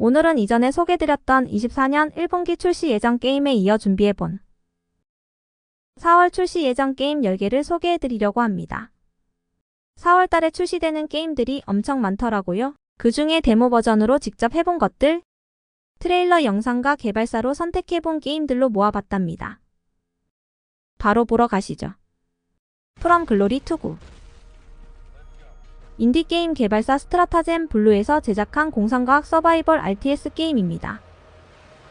오늘은 이전에 소개드렸던 24년 1분기 출시 예정 게임에 이어 준비해본 4월 출시 예정 게임 10개를 소개해드리려고 합니다. 4월 달에 출시되는 게임들이 엄청 많더라고요. 그 중에 데모 버전으로 직접 해본 것들, 트레일러 영상과 개발사로 선택해본 게임들로 모아봤답니다. 바로 보러 가시죠. 프롬 글로리 투구 인디게임 개발사 스트라타젠 블루에서 제작한 공상과학 서바이벌 RTS 게임입니다.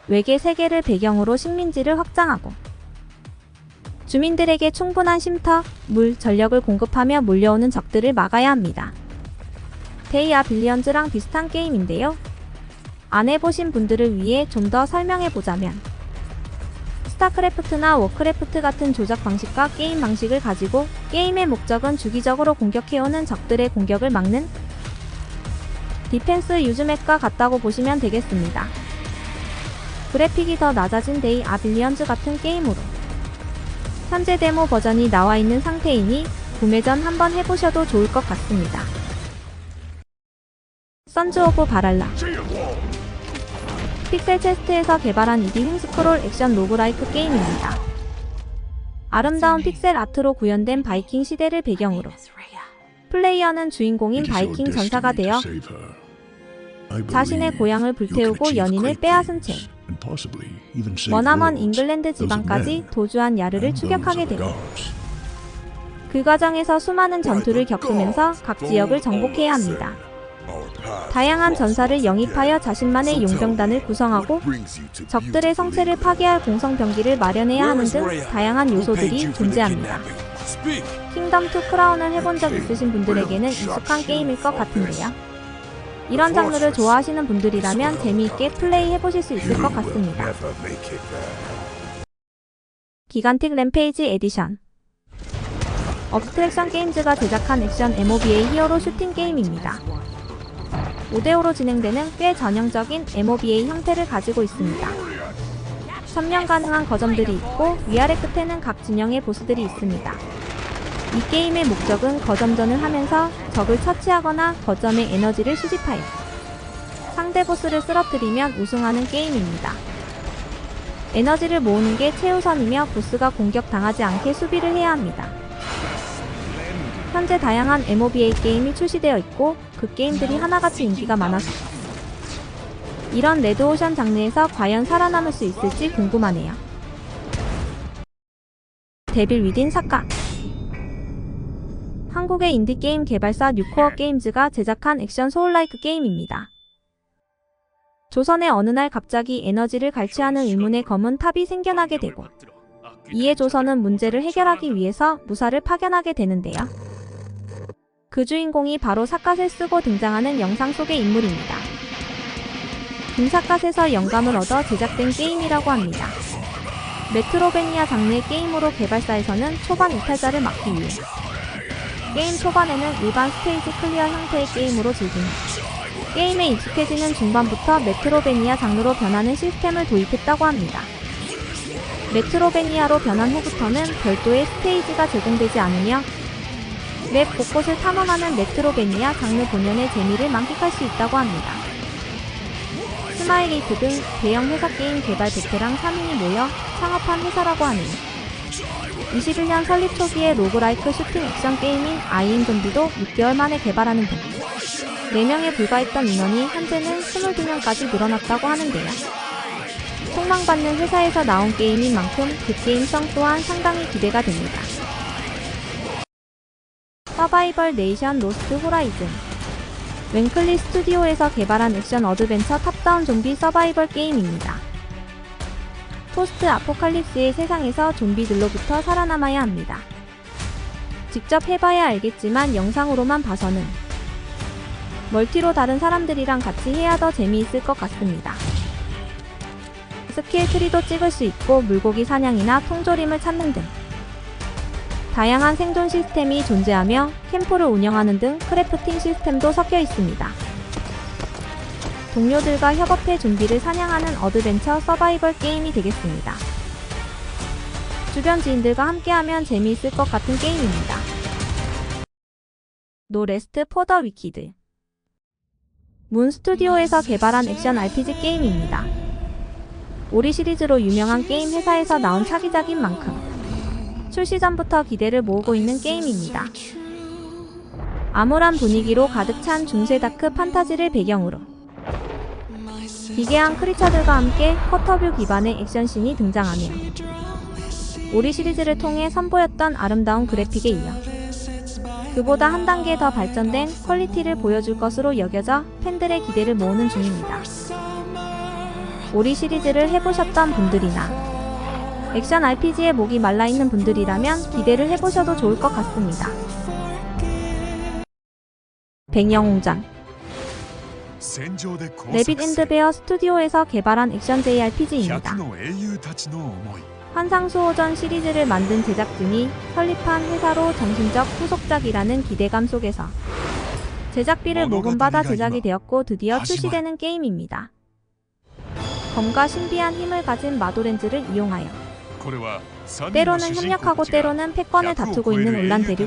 외계 세계를 배경으로 식민지를 확장하고 주민들에게 충분한 쉼터, 물, 전력을 공급하며 몰려오는 적들을 막아야 합니다. 데이아 빌리언즈랑 비슷한 게임인데요. 안 해보신 분들을 위해 좀 더 설명해보자면 스타크래프트나 워크래프트 같은 조작 방식과 게임 방식을 가지고 게임의 목적은 주기적으로 공격해오는 적들의 공격을 막는 디펜스 유즈맵과 같다고 보시면 되겠습니다. 그래픽이 더 낮아진 데이 아빌리언즈 같은 게임으로 현재 데모 버전이 나와 있는 상태이니 구매 전 한번 해보셔도 좋을 것 같습니다. 선즈 오브 바랄라 픽셀 체스트에서 개발한 2D 횡스크롤 액션 로그라이크 게임입니다. 아름다운 픽셀 아트로 구현된 바이킹 시대를 배경으로 플레이어는 주인공인 바이킹 전사가 되어 자신의 고향을 불태우고 연인을 빼앗은 채 머나먼 잉글랜드 지방까지 도주한 야르를 추격하게 되고 그 과정에서 수많은 전투를 겪으면서 각 지역을 정복해야 합니다. 다양한 전사를 영입하여 자신만의 용병단을 구성하고 적들의 성체를 파괴할 공성병기를 마련해야 하는 등 다양한 요소들이 존재합니다. 킹덤 투 크라운을 해본 적 있으신 분들에게는 익숙한 게임일 것 같은데요. 이런 장르를 좋아하시는 분들이라면 재미있게 플레이 해보실 수 있을 것 같습니다. 기간틱 램페이지 에디션. 업스트랙션 게임즈가 제작한 액션 MOBA 히어로 슈팅 게임입니다. 5대5로 진행되는 꽤 전형적인 MOBA 형태를 가지고 있습니다. 점령 가능한 거점들이 있고 위아래 끝에는 각 진영의 보스들이 있습니다. 이 게임의 목적은 거점전을 하면서 적을 처치하거나 거점의 에너지를 수집하여 상대 보스를 쓰러뜨리면 우승하는 게임입니다. 에너지를 모으는 게 최우선이며 보스가 공격당하지 않게 수비를 해야 합니다. 현재 다양한 MOBA 게임이 출시되어 있고 그 게임들이 하나같이 인기가 많아서 이런 레드오션 장르에서 과연 살아남을 수 있을지 궁금하네요. 데빌 위딘 사카 한국의 인디게임 개발사 뉴코어 게임즈가 제작한 액션 소울라이크 게임입니다. 조선의 어느 날 갑자기 에너지를 갈취하는 의문의 검은 탑이 생겨나게 되고 이에 조선은 문제를 해결하기 위해서 무사를 파견하게 되는데요. 그 주인공이 바로 사갓을 쓰고 등장하는 영상 속의 인물입니다. 김사갓에서 영감을 얻어 제작된 게임이라고 합니다. 메트로베니아 장르의 게임으로 개발사에서는 초반 이탈자를 막기 위해 게임 초반에는 일반 스테이지 클리어 형태의 게임으로 즐기며 게임에 익숙해지는 중반부터 메트로베니아 장르로 변하는 시스템을 도입했다고 합니다. 메트로베니아로 변한 후부터는 별도의 스테이지가 제공되지 않으며 맵 곳곳을 탐험하는 메트로베니아 장르 본연의 재미를 만끽할 수 있다고 합니다. 스마일게이트 등 대형 회사 게임 개발 베테랑 3인이 모여 창업한 회사라고 하네요. 21년 설립 초기에 로그라이크 슈팅 액션 게임인 아이인 좀비도 6개월 만에 개발하는 등 4명에 불과했던 인원이 현재는 22명까지 늘어났다고 하는데요. 총망받는 회사에서 나온 게임인 만큼 그 게임성 또한 상당히 기대가 됩니다. 서바이벌 네이션 로스트 호라이즌 웬클리 스튜디오에서 개발한 액션 어드벤처 탑다운 좀비 서바이벌 게임입니다. 포스트 아포칼립스의 세상에서 좀비들로부터 살아남아야 합니다. 직접 해봐야 알겠지만 영상으로만 봐서는 멀티로 다른 사람들이랑 같이 해야 더 재미있을 것 같습니다. 스킬 트리도 찍을 수 있고 물고기 사냥이나 통조림을 찾는 등 다양한 생존 시스템이 존재하며 캠프를 운영하는 등 크래프팅 시스템도 섞여 있습니다. 동료들과 협업해 좀비를 사냥하는 어드벤처 서바이벌 게임이 되겠습니다. 주변 지인들과 함께하면 재미있을 것 같은 게임입니다. 노 레스트 포더 위키드 문 스튜디오에서 개발한 액션 RPG 게임입니다. 오리 시리즈로 유명한 게임 회사에서 나온 차기작인 만큼 출시 전부터 기대를 모으고 있는 게임입니다. 암울한 분위기로 가득 찬 중세 다크 판타지를 배경으로 기괴한 크리처들과 함께 커터뷰 기반의 액션씬이 등장하며 오리 시리즈를 통해 선보였던 아름다운 그래픽에 이어 그보다 한 단계 더 발전된 퀄리티를 보여줄 것으로 여겨져 팬들의 기대를 모으는 중입니다. 오리 시리즈를 해보셨던 분들이나 액션 RPG에 목이 말라있는 분들이라면 기대를 해보셔도 좋을 것 같습니다. 백영웅전 레빗 앤드 베어 스튜디오에서 개발한 액션 JRPG입니다. 환상수호전 시리즈를 만든 제작진이 설립한 회사로 정신적 후속작이라는 기대감 속에서 제작비를 모금받아 제작이 되었고 드디어 출시되는 게임입니다. 검과 신비한 힘을 가진 마도렌즈를 이용하여 때로는 협력하고 때로는 패권을 다투고 있는 올란 대륙.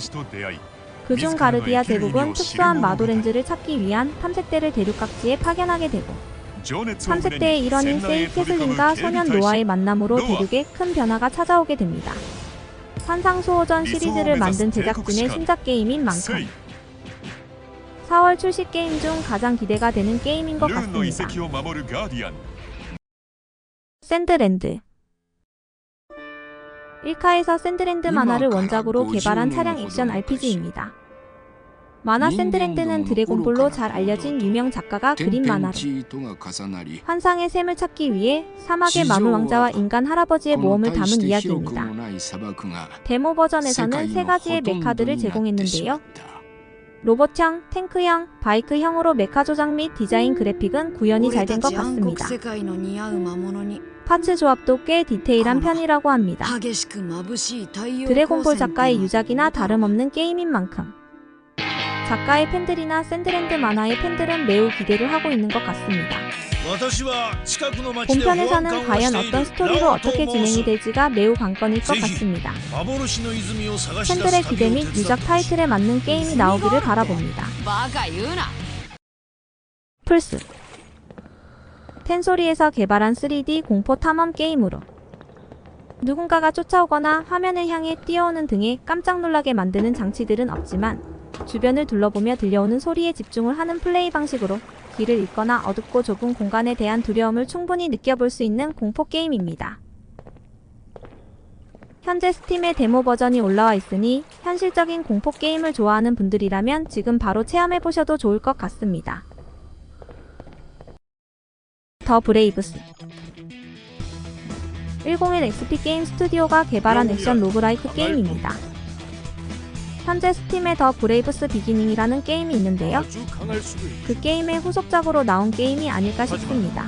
그중 가르디아 제국은 특수한 마도렌즈를 찾기 위한 탐색대를 대륙 각지에 파견하게 되고 탐색대의 일원인 세이 캐슬린과 소년 노아의 만남으로 대륙에 큰 변화가 찾아오게 됩니다. 환상수호전 시리즈를 만든 제작진의 신작 게임인 만큼 4월 출시 게임 중 가장 기대가 되는 게임인 것 같습니다. 샌드랜드 1카에서 샌드랜드 만화를 원작으로 개발한 차량 액션 RPG입니다. 만화 샌드랜드는 드래곤볼로 잘 알려진 유명 작가가 그린 만화로 환상의 샘을 찾기 위해 사막의 마물 왕자와 인간 할아버지의 모험을 담은 이야기입니다. 데모 버전에서는 세 가지의 메카드를 제공했는데요. 로봇형, 탱크형, 바이크형으로 메카 조작 및 디자인 그래픽은 구현이 잘 된 것 같습니다. 파츠 조합도 꽤 디테일한 편이라고 합니다. 드래곤볼 작가의 유작이나 다름없는 게임인 만큼 작가의 팬들이나 샌드랜드 만화의 팬들은 매우 기대를 하고 있는 것 같습니다. 본편에서는 과연 어떤 스토리로 어떻게 진행이 될지가 매우 관건일 것 같습니다. 팬들의 기대 및 유작 타이틀에 맞는 게임이 나오기를 바라봅니다. 플스 텐소리에서 개발한 3D 공포 탐험 게임으로 누군가가 쫓아오거나 화면을 향해 뛰어오는 등의 깜짝 놀라게 만드는 장치들은 없지만 주변을 둘러보며 들려오는 소리에 집중을 하는 플레이 방식으로 길을 잃거나 어둡고 좁은 공간에 대한 두려움을 충분히 느껴볼 수 있는 공포 게임입니다. 현재 스팀에 데모 버전이 올라와 있으니 현실적인 공포 게임을 좋아하는 분들이라면 지금 바로 체험해 보셔도 좋을 것 같습니다. 더 브레이브스 101 XP 게임 스튜디오가 개발한 액션 로그라이크 게임입니다. 현재 스팀에 더 브레이브스 비기닝이라는 게임이 있는데요. 그 게임의 후속작으로 나온 게임이 아닐까 싶습니다.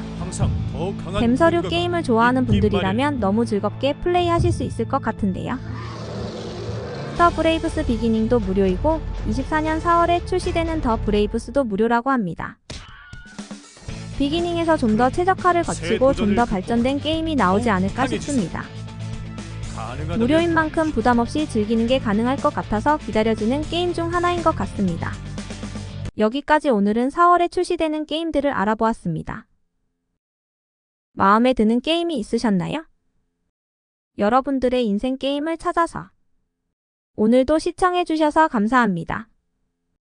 뱀서류 게임을 좋아하는 분들이라면 너무 즐겁게 플레이하실 수 있을 것 같은데요. 더 브레이브스 비기닝도 무료이고 24년 4월에 출시되는 더 브레이브스도 무료라고 합니다. 비기닝에서 좀 더 최적화를 거치고 좀 더 발전된 게임이 나오지 않을까 싶습니다. 무료인 만큼 부담 없이 즐기는 게 가능할 것 같아서 기다려지는 게임 중 하나인 것 같습니다. 여기까지 오늘은 4월에 출시되는 게임들을 알아보았습니다. 마음에 드는 게임이 있으셨나요? 여러분들의 인생 게임을 찾아서 오늘도 시청해주셔서 감사합니다.